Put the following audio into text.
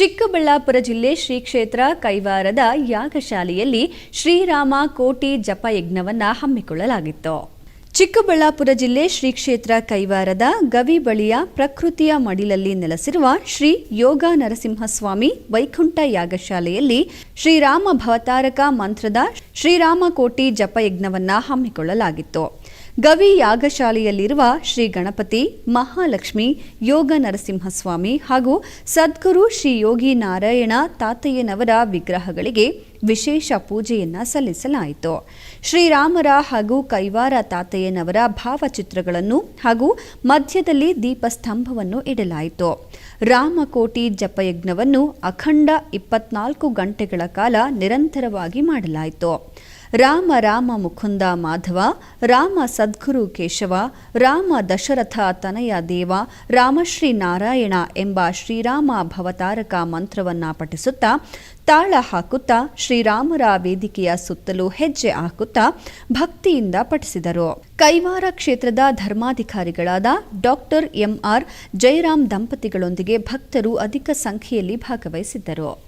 ಚಿಕ್ಕಬಳ್ಳಾಪುರ ಜಿಲ್ಲೆ ಶ್ರೀ ಕ್ಷೇತ್ರ ಕೈವಾರದ ಯಾಗಶಾಲೆಯಲ್ಲಿ ಶ್ರೀರಾಮ ಕೋಟಿ ಜಪಯಜ್ಞವನ್ನ ಹಮ್ಮಿಕೊಳ್ಳಲಾಗಿತ್ತು. ಚಿಕ್ಕಬಳ್ಳಾಪುರ ಜಿಲ್ಲೆ ಶ್ರೀ ಕ್ಷೇತ್ರ ಕೈವಾರದ ಗವಿ ಬಳಿಯ ಪ್ರಕೃತಿಯ ಮಡಿಲಲ್ಲಿ ನೆಲೆಸಿರುವ ಶ್ರೀ ಯೋಗ ನರಸಿಂಹಸ್ವಾಮಿ ವೈಕುಂಠ ಯಾಗಶಾಲೆಯಲ್ಲಿ ಶ್ರೀರಾಮ ಭವತಾರಕ ಮಂತ್ರದ ಶ್ರೀರಾಮ ಕೋಟಿ ಜಪಯಜ್ಞವನ್ನು ಹಮ್ಮಿಕೊಳ್ಳಲಾಗಿತ್ತು. ಗವಿ ಯಾಗಶಾಲೆಯಲ್ಲಿರುವ ಶ್ರೀ ಗಣಪತಿ, ಮಹಾಲಕ್ಷ್ಮಿ, ಯೋಗ ನರಸಿಂಹಸ್ವಾಮಿ ಹಾಗೂ ಸದ್ಗುರು ಶ್ರೀ ಯೋಗಿ ನಾರಾಯಣ ತಾತಯ್ಯನವರ ವಿಗ್ರಹಗಳಿಗೆ ವಿಶೇಷ ಪೂಜೆಯನ್ನ ಸಲ್ಲಿಸಲಾಯಿತು. ಶ್ರೀರಾಮರ ಹಾಗೂ ಕೈವಾರ ತಾತಯ್ಯನವರ ಭಾವಚಿತ್ರಗಳನ್ನು ಹಾಗೂ ಮಧ್ಯದಲ್ಲಿ ದೀಪಸ್ತಂಭವನ್ನು ಇಡಲಾಯಿತು. ರಾಮಕೋಟಿ ಜಪಯಜ್ಞವನ್ನು ಅಖಂಡ ಇಪ್ಪತ್ನಾಲ್ಕು ಗಂಟೆಗಳ ಕಾಲ ನಿರಂತರವಾಗಿ ಮಾಡಲಾಯಿತು. ರಾಮ ರಾಮ ಮುಕುಂದ ಮಾಧವ, ರಾಮ ಸದ್ಗುರು ಕೇಶವ, ರಾಮ ದಶರಥ ತನಯ ದೇವ ರಾಮಶ್ರೀ ನಾರಾಯಣ ಎಂಬ ಶ್ರೀರಾಮ ಭವತಾರಕ ಮಂತ್ರವನ್ನ ಪಠಿಸುತ್ತಾ, ತಾಳ ಹಾಕುತ್ತಾ, ಶ್ರೀರಾಮರ ವೇದಿಕೆಯ ಸುತ್ತಲೂ ಹೆಜ್ಜೆ ಹಾಕುತ್ತಾ ಭಕ್ತಿಯಿಂದ ಪಠಿಸಿದರು. ಕೈವಾರ ಕ್ಷೇತ್ರದ ಧರ್ಮಾಧಿಕಾರಿಗಳಾದ ಡಾಕ್ಟರ್ ಎಂಆರ್ ಜಯರಾಮ್ ದಂಪತಿಗಳೊಂದಿಗೆ ಭಕ್ತರು ಅಧಿಕ ಸಂಖ್ಯೆಯಲ್ಲಿ ಭಾಗವಹಿಸಿದ್ದರು.